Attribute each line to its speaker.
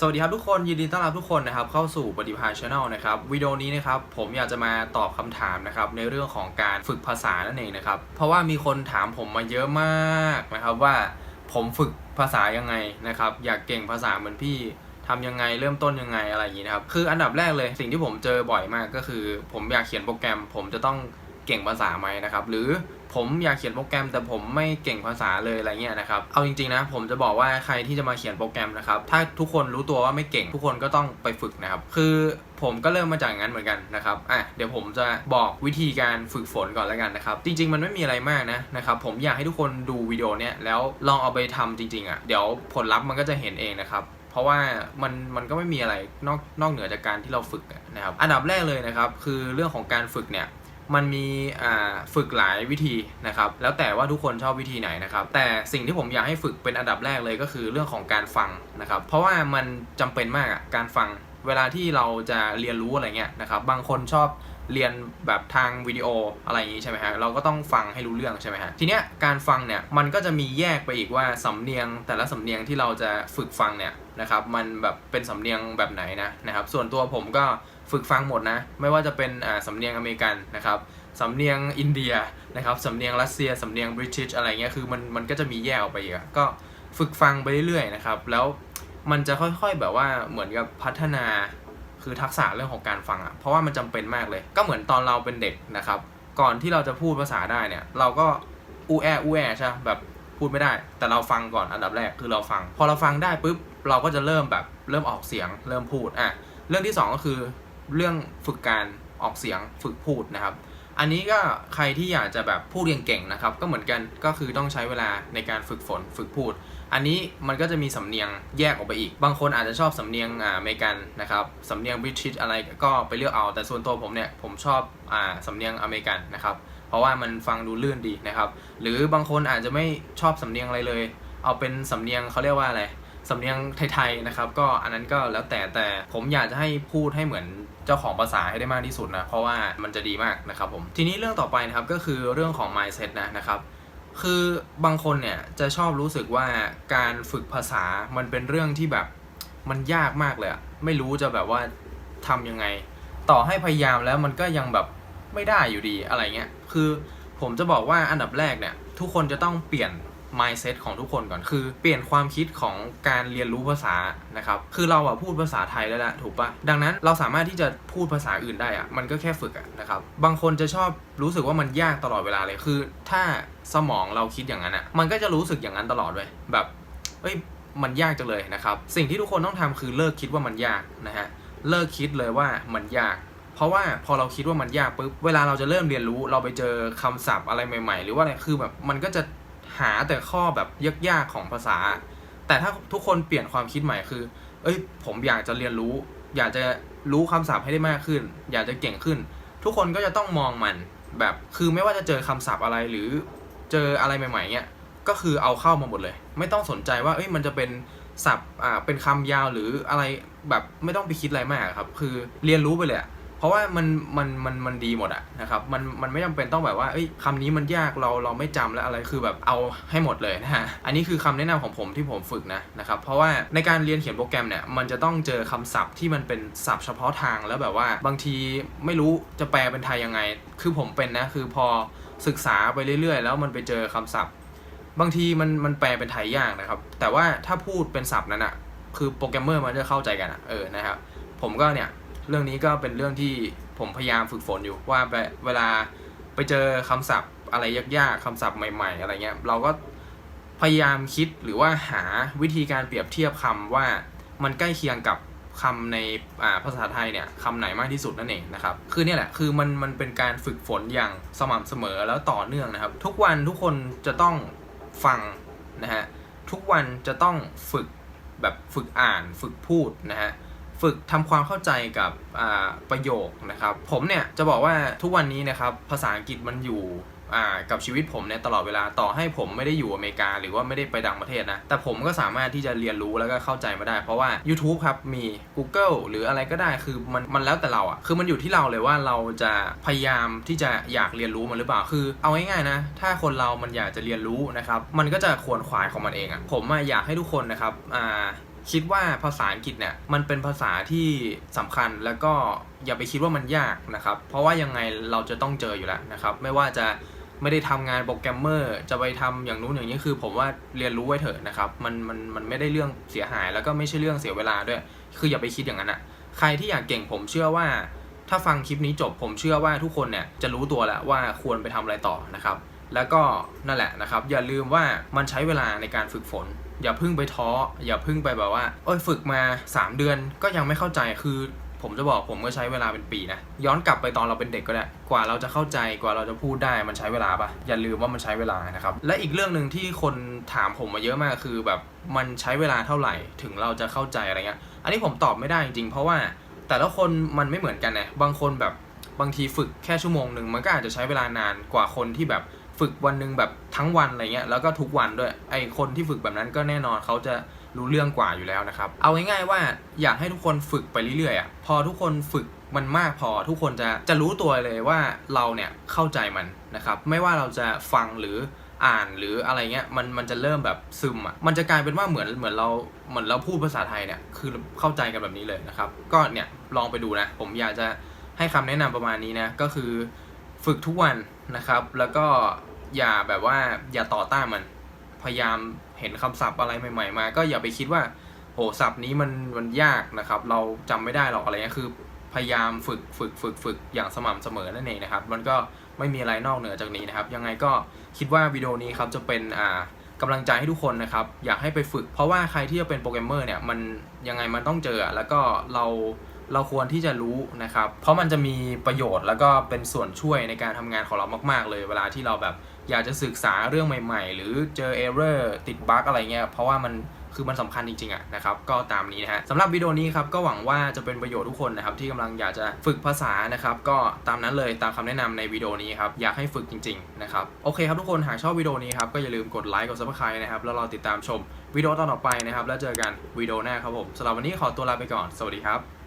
Speaker 1: สวัสดีครับทุกคนยินดีต้อนรับทุกคนนะครับเข้าสู่ปฏิภาณช n แนลนะครับวิดีโอนี้นะครับผมอยากจะมาตอบคำถามนะครับในเรื่องของการฝึกภาษานั่นเองนะครับเพราะว่ามีคนถามผมมาเยอะมากนะครับว่าผมฝึกภาษายังไงนะครับอยากเก่งภาษาเหมือนพี่ทำยังไงเริ่มต้นยังไงอะไรอย่างนี้นะครับคืออันดับแรกเลยสิ่งที่ผมเจอบ่อยมากก็คือ ผมอยากเขียนโปรแกรม ผมจะต้องเก่งภาษาไหมนะครับหรือ ผมอยากเขียนโปรแกรม แต่ผมไม่เก่งภาษาเลยอะไรเงี้ยนะครับ เอาจริงๆนะผมจะบอกว่าใครที่จะมาเขียนโปรแกรมนะครับ ถ้าทุกคนรู้ตัวว่าไม่เก่งทุกคนก็ต้องไปฝึกนะครับ คือผมก็เริ่มมาจากงั้นเหมือนกันนะครับ อะ เดี๋ยวผมจะบอกวิธีการฝึกฝนก่อนแล้วกันนะครับ จริง ๆ มันไม่มีอะไรมากนะนะครับ ผมอยากให้ทุกคนดูวิดีโอเนี้ยแล้วลองเอาไปทำจริงๆอะ เดี๋ยวผลลัพธ์มันก็จะเห็นเองนะครับเพราะว่ามันมันก็ไม่มีอะไรนอกนอกเหนือจากการที่เราฝึกนะครับ อันดับแรกเลยนะครับ คือเรื่องของการฝึกเนี่ย มันมีฝึกหลายวิธีนะครับ แล้วแต่ว่าทุกคนชอบวิธีไหนนะครับ แต่สิ่งที่ผมอยากให้ฝึกเป็นอันดับแรกเลยก็คือเรื่องของการฟังนะครับ เพราะว่ามันจำเป็นมากอะการฟังเวลาที่เราจะเรียนรู้อะไรเงี้ยนะครับ บางคนชอบเรียนแบบทางวิดีโออะไรอย่างนี้ใช่ไหมฮะ เราก็ต้องฟังให้รู้เรื่องใช่ไหมฮะ ทีเนี้ยการฟังเนี่ยมันก็จะมีแยกไปอีกว่าสำเนียงแต่ละสำเนียงที่เราจะฝึกฟังเนี่ยนะครับ มันแบบเป็นสำเนียงแบบไหนนะนะครับ ส่วนตัวผมก็ ฝึกฟังหมดนะ ไม่ว่าจะเป็นสำเนียงอเมริกันนะครับสำเนียงอินเดียนะครับสำเนียงรัสเซียสำเนียงบริติชอะไรเงี้ยคือมันมันก็จะมีแยกออกไปอีกอะก็ฝึกฟังไปเรื่อยๆนะครับแล้วมันจะค่อยๆแบบว่าเหมือนกับพัฒนาคือทักษะเรื่องของการฟังอะเพราะว่ามันจำเป็นมากเลย ก็เหมือนตอนเราเป็นเด็กนะครับ ก่อนที่เราจะพูดภาษาได้เนี่ย เราก็อูแออูแอใช่แบบพูดไม่ได้ แต่เราฟังก่อนอันดับแรกคือเราฟัง พอเราฟังได้ปุ๊บเราก็จะเริ่มแบบเริ่มออกเสียงเริ่มพูดอะเรื่องที่สองก็คือ เรื่องฝึกการออกเสียงฝึกพูดนะครับ อันนี้ก็ใครที่อยากจะแบบพูดเก่งๆนะครับ ก็เหมือนกันก็คือต้องใช้เวลาในการฝึกฝนฝึกพูด อันนี้มันก็จะมีสำเนียงแยกออกไปอีก บางคนอาจจะชอบสำเนียงอ่าอเมริกันนะครับสำเนียงบริติชอะไรก็ไปเลือกเอา แต่ส่วนตัวผมเนี่ยผมชอบอ่าสำเนียงอเมริกันนะครับเพราะว่ามันฟังดูลื่นดีนะครับ หรือบางคนอาจจะไม่ชอบสำเนียงอะไรเลย เอาเป็นสำเนียงเขาเรียกว่าอะไร สำเนียงไทยๆนะครับ ก็อันนั้นก็แล้วแต่แต่ผมอยากจะให้พูดให้เหมือนเจ้าของภาษาให้ได้มากที่สุดนะ เพราะว่ามันจะดีมากนะครับผมทีนี้เรื่องต่อไปนะครับก็คือเรื่องของ mindset นะนะครับคือบางคนเนี่ยจะชอบรู้สึกว่าการฝึกภาษามันเป็นเรื่องที่แบบมันยากมากเลยไม่รู้จะแบบว่าทำยังไง ต่อให้พยายามแล้วมันก็ยังแบบไม่ได้อยู่ดีอะไรเงี้ยคือผมจะบอกว่าอันดับแรกเนี่ยทุกคนจะต้องเปลี่ยน mindset ของทุกคนก่อนคือ เปลี่ยนความคิดของการเรียนรู้ภาษานะครับคือเราอะพูดภาษาไทยแล้วแหละถูกปะดังนั้นเราสามารถที่จะพูดภาษาอื่นได้อะมันก็แค่ฝึกอะนะครับบางคนจะชอบรู้สึกว่ามันยากตลอดเวลาเลยคือ ถ้าสมองเราคิดอย่างนั้นอะมันก็จะรู้สึกอย่างนั้นตลอดเลยแบบเอ้ยมันยากจังเลยนะครับ สิ่งที่ทุกคนต้องทำคือเลิกคิดว่ามันยากนะฮะ เลิกคิดเลยว่ามันยาก เพราะว่าพอเราคิดว่ามันยากปุ๊บ เวลาเราจะเริ่มเรียนรู้ เราไปเจอคำศัพท์อะไรใหม่ ๆ หรือว่าอะไร คือแบบมันก็จะ หาแต่ข้อแบบยากๆของภาษา แต่ถ้าทุกคนเปลี่ยนความคิดใหม่คือ เอ้ย ผมอยากจะเรียนรู้ อยากจะรู้คำศัพท์ให้ได้มากขึ้น อยากจะเก่งขึ้น ทุกคนก็จะต้องมองมันแบบคือไม่ว่าจะเจอคำศัพท์อะไรหรือเจออะไรใหม่ๆเนี่ยก็คือเอาเข้ามาหมดเลย ไม่ต้องสนใจว่าเอ้ยมันจะเป็นศัพท์อ่าเป็นคำยาวหรืออะไรแบบไม่ต้องไปคิดอะไรมากครับ คือเรียนรู้ไปเลยอะ เพราะว่ามันมันมันมันดีหมดอะนะครับมันมันไม่จำเป็นต้องแบบว่าเอ้ยคำนี้มันยากเราเราไม่จำแล้วอะไรคือแบบเอาให้หมดเลยนะฮะอันนี้คือคำแนะนำของผมที่ผมฝึกนะนะครับเพราะว่าในการเรียนเขียนโปรแกรมเนี่ยมันจะต้องเจอคำศัพท์ที่มันเป็นศัพท์เฉพาะทางแล้วแบบว่าบางทีไม่รู้จะแปลเป็นไทยยังไง คือผมเป็นนะคือพอศึกษาไปเรื่อยๆ แล้วมันไปเจอคำศัพท์ บางทีมันมันแปลเป็นไทยยากนะครับ แต่ว่าถ้าพูดเป็นศัพท์นั้นอะคือโปรแกรมเมอร์มันจะเข้าใจกันอะเออนะครับผมก็เนี่ย เรื่องนี้ก็เป็นเรื่องที่ผมพยายามฝึกฝนอยู่ว่าเวลาไปเจอคำศัพท์ อะไรยากๆคำศัพท์ใหม่ๆ อะไรเงี้ยเราก็พยายามคิดหรือว่าหาวิธีการเปรียบเทียบคำว่ามันใกล้เคียงกับคำในภาษาไทยเนี่ยคำไหนมากที่สุดนั่นเองนะครับคือเนี่ยแหละคือมันมันเป็นการฝึกฝนอย่างสม่ำเสมอแล้วต่อเนื่องนะครับ ทุกวันทุกคนจะต้องฟังนะฮะทุกวันจะต้องฝึกแบบฝึกอ่านฝึกพูดนะฮะ ฝึกทำความเข้าใจกับประโยคนะครับ ผมเนี่ยจะบอกว่าทุกวันนี้นะครับภาษาอังกฤษมันอยู่กับชีวิตผมเนี่ยตลอดเวลาต่อให้ผมไม่ได้อยู่อเมริกา หรือว่าไม่ได้ไปต่างประเทศนะ แต่ผมก็สามารถที่จะเรียนรู้แล้วก็เข้าใจมาได้ เพราะว่า YouTube ครับ มี Google หรืออะไรก็ได้คือมันมันแล้วแต่เราอะ่ะคือมันอยู่ที่เราเลยว่าเราจะพยายามที่จะอยากเรียนรู้มันหรือเปล่าคือเอาง่ายๆนะ ถ้าคนเรามันอยากจะเรียนรู้นะครับมันก็จะขวนขวายของมันเองอะ่ะผมอะอยากให้ทุกคนนะครับอ่า คิดว่าภาษาอังกฤษเนี่ยมันเป็นภาษาที่สำคัญแล้วก็อย่าไปคิดว่ามันยากนะครับ เพราะว่ายังไงเราจะต้องเจออยู่แล้วนะครับ ไม่ว่าจะไม่ได้ทำงานโปรแกรมเมอร์ จะไปทำอย่างนู้นอย่างนี้คือ ผมว่าเรียนรู้ไว้เถอะนะครับมันมันมันไม่ได้เรื่องเสียหายแล้วก็ไม่ใช่เรื่องเสียเวลาด้วย คืออย่าไปคิดอย่างนั้นอะใครที่อยากเก่งผมเชื่อว่า ถ้าฟังคลิปนี้จบผมเชื่อว่าทุกคนเนี่ยจะรู้ตัวแล้วว่าควรไปทำอะไรต่อนะครับ แล้วก็นั่นแหละนะครับ อย่าลืมว่ามันใช้เวลาในการฝึกฝน อย่าพึ่งไปท้อ อย่าพึ่งไปแบบว่าเอ้ยฝึกมา 3 เดือนก็ยังไม่เข้าใจคือผมจะบอกผมก็ใช้เวลาเป็นปีนะย้อนกลับไปตอนเราเป็นเด็กก็ได้กว่าเราจะเข้าใจกว่าเราจะพูดได้มันใช้เวลาปะอย่าลืมว่ามันใช้เวลานะครับและอีกเรื่องหนึ่งที่คนถามผมมาเยอะมากคือแบบมันใช้เวลาเท่าไหร่ถึงเราจะเข้าใจอะไรเงี้ยอันนี้ผมตอบไม่ได้จริงๆ เพราะว่าแต่ละคนมันไม่เหมือนกันนะบางคนแบบบางทีฝึกแค่ชั่วโมงหนึ่งมันก็อาจจะใช้เวลานานกว่าคนที่แบบฝึกวันหนึ่งแบบ ทั้งวันอะไรเงี้ยแล้วก็ทุกวันด้วยไอคนที่ฝึกแบบนั้นก็แน่นอนเขาจะรู้เรื่องกว่าอยู่แล้วนะครับ เอาง่ายๆว่าอยากให้ทุกคนฝึกไปเรื่อยๆอะพอทุกคนฝึกมันมากพอทุกคนจะจะรู้ตัวเลยว่าเราเนี่ยเข้าใจมันนะครับ ไม่ว่าเราจะฟังหรืออ่านหรืออะไรเงี้ยมันมันจะเริ่มแบบซึมอะมันจะกลายเป็นว่าเหมือนเหมือนเราเหมือนเราพูดภาษาไทยเนี่ยคือเข้าใจกันแบบนี้เลยนะครับ ก็เนี่ยลองไปดูนะ ผมอยากจะให้คำแนะนำประมาณนี้นะก็คือฝึกทุกวันนะครับ แล้วก็ อย่าแบบว่าอย่าต่อต้านมัน พยายามเห็นคำศัพท์อะไรใหม่ ๆ มา ก็อย่าไปคิดว่าโอ้ศัพท์นี้มันมันยากนะครับ เราจำไม่ได้หรอกอะไรเงี้ยคือ พยายามฝึกฝึกฝึกฝึกอย่างสม่ำเสมอนั่นเองนะครับ มันก็ไม่มีอะไรนอกเหนือจากนี้นะครับ ยังไงก็คิดว่าวิดีโอนี้ครับจะเป็นอ่ากำลังใจให้ทุกคนนะครับ อยากให้ไปฝึก เพราะว่าใครที่จะเป็นโปรแกรมเมอร์เนี่ยมันยังไงมันต้องเจอแล้วก็เรา เราควรที่จะรู้นะครับ เพราะมันจะมีประโยชน์แล้วก็เป็นส่วนช่วยในการทำงานของเรามาก ๆ เลย เวลาที่เราแบบอยากจะศึกษาเรื่องใหม่ ๆ หรือเจอเอเรอร์ติดบั๊กอะไรเงี้ย เพราะว่ามันคือมันสำคัญจริงๆอะนะครับ ก็ตามนี้นะฮะสำหรับวิดีโอนี้ครับก็หวังว่าจะเป็นประโยชน์ทุกคนนะครับที่กำลังอยากจะฝึกภาษานะครับ ก็ตามนั้นเลยตามคำแนะนำในวิดีโอนี้ครับอยากให้ฝึกจริงๆนะครับโอเคครับทุกคนหากชอบวิดีโอนี้ครับก็อย่าลืมกดไลค์กดซับสไครต์นะครับแล้วรอติดตามชมวิดีโอตอนต่อไปนะครับแล้วเจอกันวิดีโอหน้าครับผมสำหรับวันนี้ขอตัวลาไปก่อนสวัสดีครับ